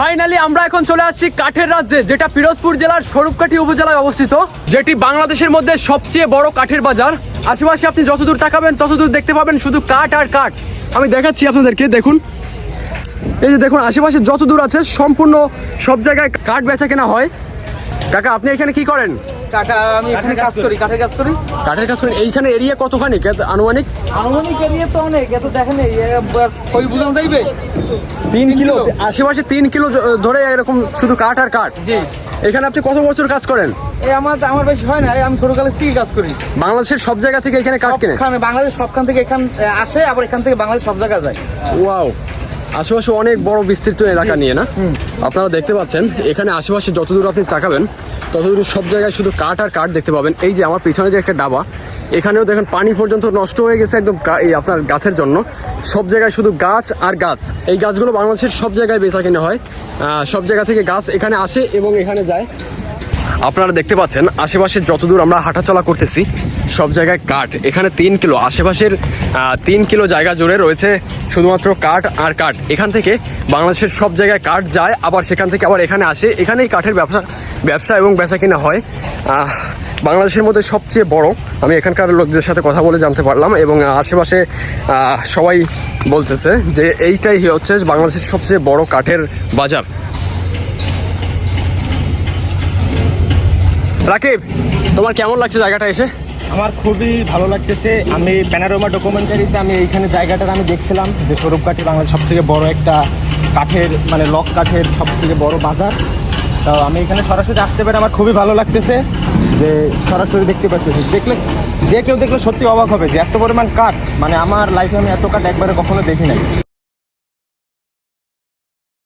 Finally আমরা এখন চলে আসছি কাঠের রাজ্যে, যেটা পিরোজপুর জেলার স্বরূপকাঠি উপজেলায় অবস্থিত, যেটি বাংলাদেশের মধ্যে সবচেয়ে বড় কাঠের বাজার। আশেপাশে আপনি যতদূর তাকাবেন, ততদূর দেখতে পাবেন শুধু কাঠ আর কাঠ। আমি দেখাচ্ছি আপনাদেরকে, দেখুন। এই যে দেখুন, আশেপাশে যত দূর আছে, সম্পূর্ণ সব জায়গায় কাঠ বেচা কেনা হয়। কাকা, আপনি এখানে কি করেন? কাটা আমি এখানে কাজ করি কাঠের কাজ করি। কাঠের কাজ করেন এইখানে এরিয়া কতখানি? আনুমানিক? আনুমানিক এরিয়া তো অনেক এত দেখেন কই বুঝান যাইবে? তিন কিলো। আশেপাশে তিন কিলো ধরে এরকম শুধু কাঠ আর কাঠ? জি। এখানে আপনি কত বছর কাজ করেন? এই আমার আমার বেশি হয় না আমি ছোট কালেজ থেকে কাজ করি। বাংলাদেশের সব জায়গা থেকে এখানে কাঠ কিনে? বাংলাদেশ সবখান থেকে এখান আসে আবার এখান থেকে বাংলাদেশ সব জায়গায় যায়। ওয়াও। আশেপাশে অনেক বড় বিস্তৃত এলাকা নিয়ে না? আপনারা দেখতে পাচ্ছেন এখানে আশেপাশে যতদূর আপনি তাকাবেন ততদূর সব জায়গায় শুধু কাঠ আর কাঠ দেখতে পাবেন। এই যে আমার পিছনে যে একটা ডাবা এখানেও দেখেন পানি পর্যন্ত নষ্ট হয়ে গেছে একদম এই আপনার গাছের জন্য। সব জায়গায় শুধু গাছ আর গাছ। এই গাছগুলো বাংলাদেশের সব জায়গায় বেচা কিনা হয়। সব জায়গা থেকে গাছ এখানে আসে এবং এখানে যায়। আপনারা দেখতে পাচ্ছেন আশেপাশে যতদূর আমরা হাঁটাচলা করতেছি সব জায়গায় কাঠ। এখানে তিন কিলো, আশেপাশের তিন কিলো জায়গা জুড়ে রয়েছে শুধুমাত্র কাঠ আর কাঠ। এখান থেকে বাংলাদেশের সব জায়গায় কাঠ যায়, আবার সেখান থেকে আবার এখানে আসে। এখানেই কাঠের ব্যবসা ব্যবসা এবং বেচা কিনা হয়। বাংলাদেশের মধ্যে সবচেয়ে বড়, আমি এখানকার লোকদের সাথে কথা বলে জানতে পারলাম এবং আশেপাশে সবাই বলতেছে যে এইটাই হচ্ছে বাংলাদেশের সবচেয়ে বড় কাঠের বাজার। রাকিব, তোমার কেমন লাগছে জায়গাটা এসে? আমার খুবই ভালো লাগতেছে। আমি প্যানারোমা ডকুমেন্টারিতে আমি এইখানে জায়গাটার আমি দেখছিলাম যে স্বরূপকাঠি বাংলাদেশ সব থেকে বড় একটা কাঠের মানে লক কাঠের সবথেকে বড় বাজার। তো আমি এখানে সরাসরি আসতে পেরে আমার খুবই ভালো লাগতেছে যে সরাসরি দেখতে পাচ্ছি দেখলে যে কেউ দেখলে সত্যি অবাক হবে যে এত পরিমাণ কাঠ মানে আমার লাইফে আমি এত কাঠ একবারে কখনো দেখি নাই।